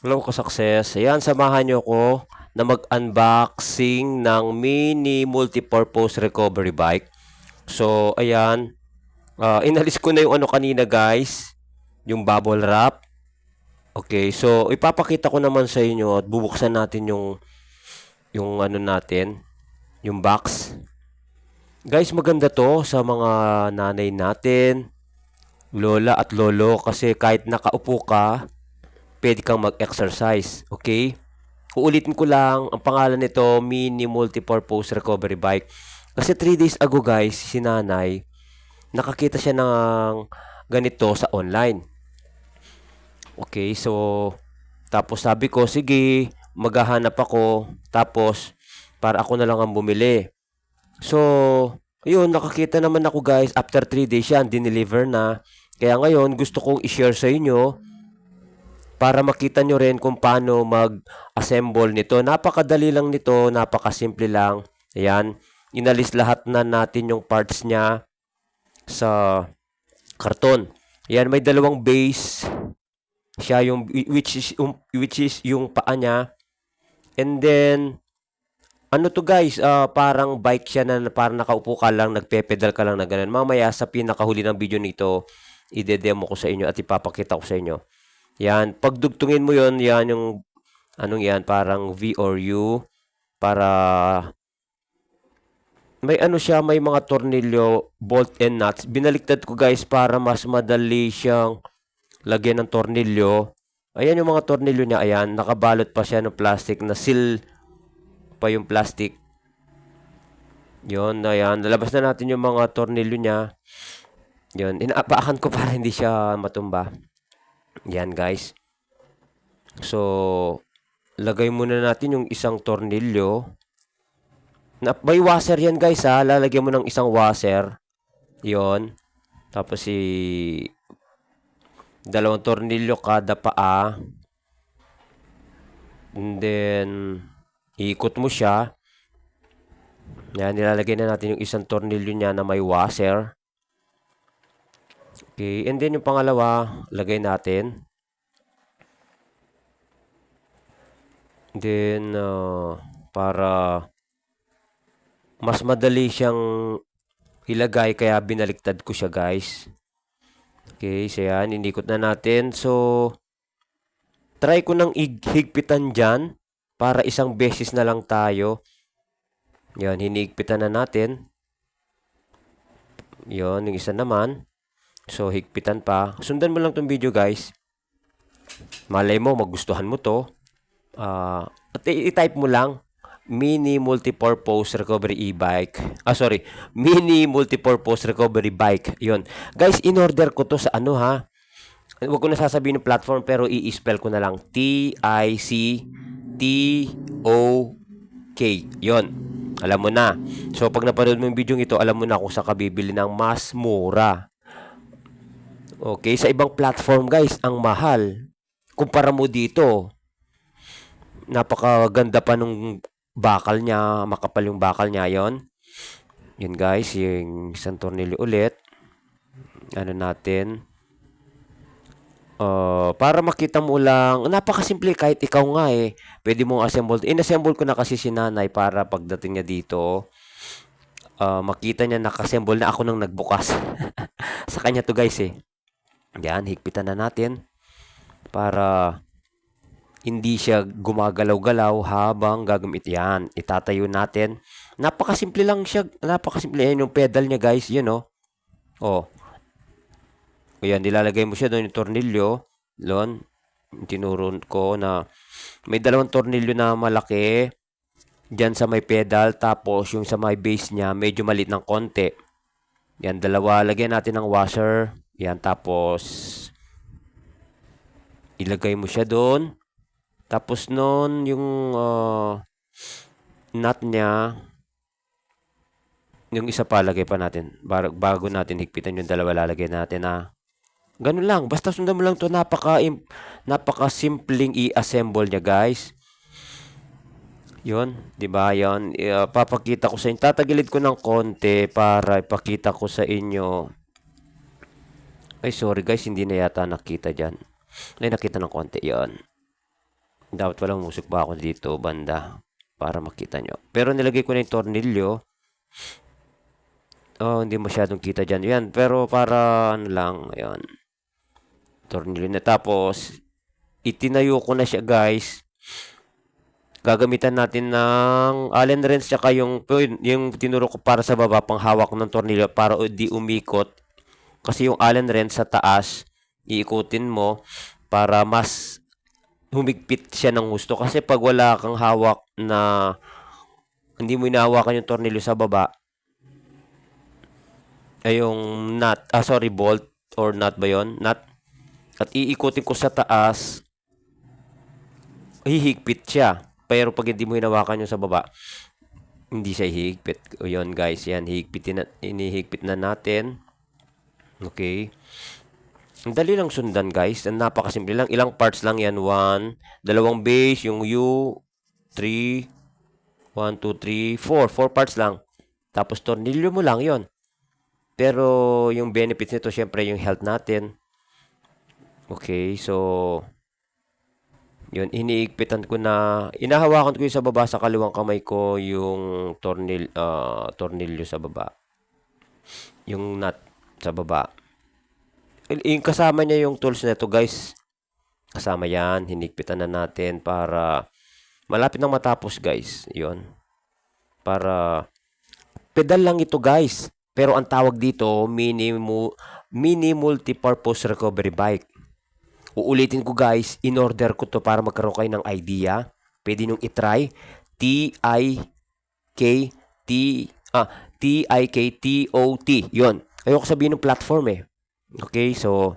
Hello ka-success. Ayan, samahan nyo ko na mag-unboxing ng mini multipurpose recovery bike. So, ayan. Ah, inalis ko na yung ano kanina guys. Yung bubble wrap. Okay, so ipapakita ko naman sa inyo at bubuksan natin yung yung ano natin, yung box. Guys, maganda to sa mga nanay natin, lola at lolo kasi kahit nakaupo ka, pwede kang mag-exercise. Okay? Uulitin ko lang, ang pangalan nito, Mini Multipurpose Recovery Bike. Kasi 3 days ago guys, si nanay, nakakita siya ng ganito sa online. Okay, so, tapos sabi ko, sige, maghahanap ako, tapos, para ako na lang ang bumili. So, yun, nakakita naman ako guys, after 3 days yan, dineliver na. Kaya ngayon, gusto kong i-share sa inyo, para makita nyo rin kung paano mag-assemble nito. Napakadali lang nito, napakasimple lang. Ayan, inalis lahat na natin yung parts niya sa karton. Ayan, may dalawang base. Siya yung, which is, um, which is yung paa niya. And then, ano to guys, ah, parang bike siya na parang nakaupo ka lang, nagpe-pedal ka lang na ganun. Mamaya sa pinakahuli ng video nito, ide-demo ko sa inyo at ipapakita ko sa inyo. Yan, pagdugtungin mo yon yan yung, anong yan, parang V or U, para, may ano siya, may mga tornilyo, bolt and nuts. Binaliktad ko guys para mas madali siyang lagyan ng tornilyo. Ayan yung mga tornilyo niya, ayan, nakabalot pa siya ng plastic, na seal pa yung plastic. Yon, ayan, nalabas na natin yung mga tornilyo niya. Yon, inaapakan ko para hindi siya matumba. Yan guys. So, lagay muna natin yung isang tornilyo. Na, may washer yan guys ha. Lalagyan mo ng isang washer. Yon. Tapos si dalawang tornilyo kada paa. And then, ikot mo siya. Yan, nilalagay na natin yung isang tornilyo niya na may washer. Okay, and then yung pangalawa, lagay natin. Then, uh, para mas madali siyang ilagay, kaya binaliktad ko siya guys. Okay, so yan, inikot na natin. So, try ko nang higpitan dyan para isang beses na lang tayo. Yan, hinigpitan na natin. Yon, yung isa naman. So, higpitan pa. Sundan mo lang tong video, guys. Malay mo, magustuhan mo to. Uh, at i-type mo lang, mini multipurpose recovery e-bike. Ah, sorry. Mini multipurpose recovery bike. Yon. Guys, in-order ko to sa ano ha. Huwag ko na sasabihin ng platform pero i-spell ko na lang. T-I-C-T-O-K. Yon. Alam mo na. So, pag napanood mo yung video ito, alam mo na kung saan ka bibili ng mas mura. Okay, sa ibang platform guys, ang mahal. Kumpara mo dito, napakaganda pa nung bakal niya, makapal yung bakal niya yon. Yun guys, yung isang tornilyo ulit. Ano natin. Uh, para makita mo lang, napakasimple kahit ikaw nga eh. Pwede mong assemble. In-assemble ko na kasi si nanay para pagdating niya dito, uh, makita niya nakassemble na ako nang nagbukas. sa kanya to guys eh. Yan, higpitan na natin para hindi siya gumagalaw-galaw habang gagamit yan. Itatayo natin. Napakasimple lang siya. Napakasimple. Yan yung pedal niya guys. Yun oh. Oh. Ayan, nilalagay mo siya doon yung tornilyo. Doon. Tinuro ko na may dalawang tornilyo na malaki. Diyan sa may pedal. Tapos yung sa may base niya medyo malit ng konti. Yan, dalawa. Lagyan natin ng washer. Yan, tapos ilagay mo siya doon. Tapos noon yung uh, nut niya, yung isa pa lagay pa natin. Bago natin higpitan yung dalawa lalagay natin na ganun lang. Basta sundan mo lang to napaka napaka simpleng i-assemble niya, guys. 'Yon, 'di ba? 'Yon, uh, papakita ko sa inyo. Tatagilid ko ng konti para ipakita ko sa inyo ay, sorry guys, hindi na yata nakita dyan. Ay, nakita ng konti yon Dapat pala umusok pa ako dito, banda. Para makita nyo. Pero nilagay ko na yung tornilyo. Oh, hindi masyadong kita dyan. Yan, pero para ano lang, ayan. Tornilyo na. Tapos, itinayo ko na siya, guys. Gagamitan natin ng Allen wrench tsaka yung, yung tinuro ko para sa baba, pang hawak ng tornilyo para di umikot. Kasi yung Allen wrench sa taas, iikutin mo para mas humigpit siya ng gusto. Kasi pag wala kang hawak na hindi mo inahawakan yung tornilyo sa baba, ay yung nut, ah sorry, bolt or nut ba yon Nut. At iikutin ko sa taas, hihigpit siya. Pero pag hindi mo hinawakan yung sa baba, hindi siya hihigpit. O yun guys, yan, hihigpitin na, inihigpit na natin. Okay. Ang dali lang sundan guys. Ang napakasimple lang. Ilang parts lang yan. One, dalawang base, yung U, three, one, two, three, four. Four parts lang. Tapos tornilyo mo lang yon. Pero yung benefits nito, syempre yung health natin. Okay, so yun, iniigpitan ko na, inahawakan ko yung sa baba sa kaliwang kamay ko yung tornil, ah, tornilyo sa baba. Yung nut sa baba. Yung kasama niya yung tools na to guys. Kasama yan, hinigpitan na natin para malapit nang matapos guys. Yun. Para pedal lang ito guys. Pero ang tawag dito, mini, mu, mini multi-purpose recovery bike. Uulitin ko guys, in order ko to para magkaroon kayo ng idea. Pwede nung itry. T-I-K-T, ah, T-I-K-T-O-T. Yun. Ayoko sabihin ng platform eh. Okay, so,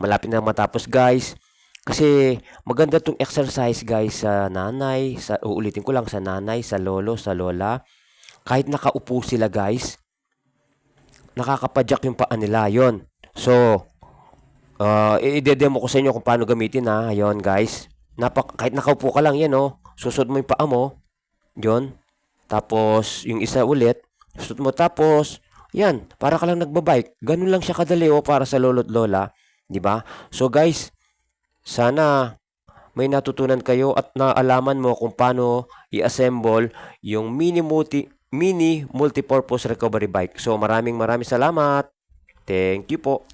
malapit na matapos guys. Kasi maganda tong exercise guys sa nanay, sa uulitin ko lang sa nanay, sa lolo, sa lola. Kahit nakaupo sila guys, nakakapadyak yung paa nila. Yon. So, uh, i-demo ko sa inyo kung paano gamitin ha. Ayun guys. Napak kahit nakaupo ka lang yan oh. Susod mo yung paa mo. Yon. Tapos, yung isa ulit. Susod mo tapos, yan. Para ka lang nagbabike. Ganun lang siya kadali oh para sa lolo't lola. 'Di ba? So guys, sana may natutunan kayo at naalaman mo kung paano i-assemble yung mini multi mini multipurpose recovery bike. So maraming maraming salamat. Thank you po.